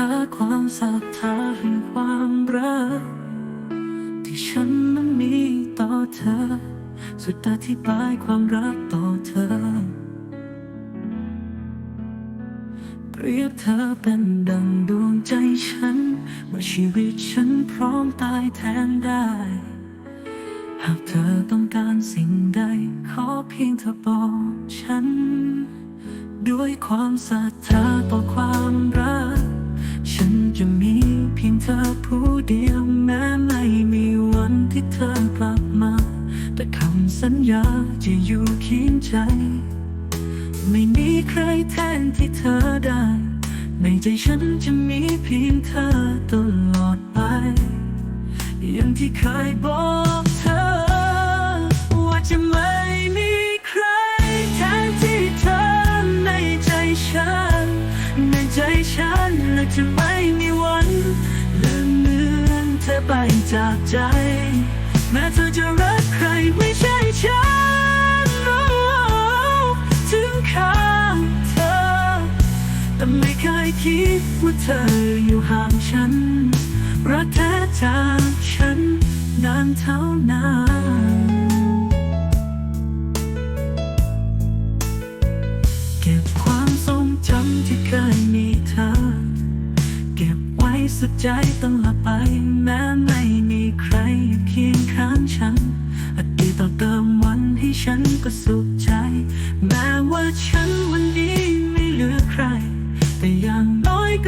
หาความศรัทธาแห่งความรัก ที่ฉันนั้นมีต่อเธอ สุดอธิบายความรักต่อเธอ เปรียบเธอเป็นดังดวงใจฉันว่าชีวิตฉันพร้อมตายแทนได้ หากเธอต้องการสิ่งใด ขอเพียงเธอบอกฉัน ด้วยความศรัทธาต่อความรัก ธอผู้เดียวแม้ไม่มีวันที่เธอกลับมา แต่คำสัญญาจะอยู่เคียงใจ ไม่มีใครแทนที่เธอได้ ในใจฉันจะมีเพียงเธอตลอดไป อย่างที่เคยบอกเธอ ว่าจะไม่มีใครแทนที่เธอในใจฉัน ในใจฉันและจะไม่มี จากใจ แม้เธอจะรักใครไม่ใช่ฉันถึงข้างเธอ แต่ไม่เคยคิดว่าเธออยู่ห่างฉัน รักแท้จากฉันนานเท่านานเก็บความทรงจำที่เคยมีเธอ เก็บไว้สุดใจต้องละไปแม้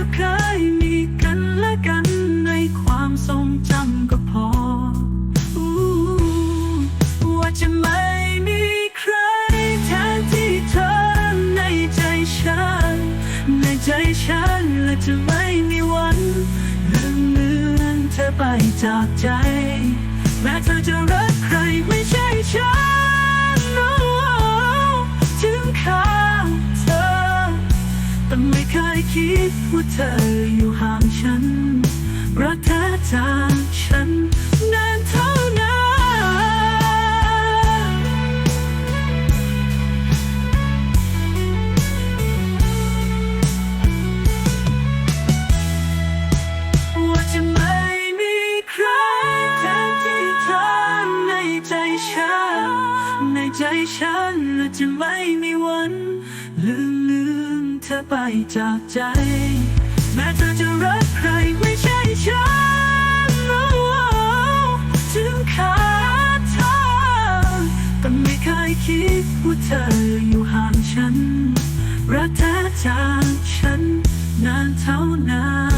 ก็เคยมีกันและกันในความทรงจำก็พอว่าจะไม่มีใครแทนที่เธอในใจฉัน ในใจฉันและจะไม่มีวันลืมเลือนเธอไปจากใจแม้เธอจะรัก แต่ไม่เคยคิดว่าเธออยู่ห่างฉัน รักแท้จากฉันนานเท่านานว่าจะไม่มีใครแทนที่เธอในใจฉัน ในใจฉันและจะไม่มีวัน ธอไปจากใจ แม้เธอจะรักใครไม่ใช่ฉันถึงขาดทางแต่ไม่เคยคิดว่าเธออยู่ห่างฉัน รักแท้จากฉันนานเท่านาน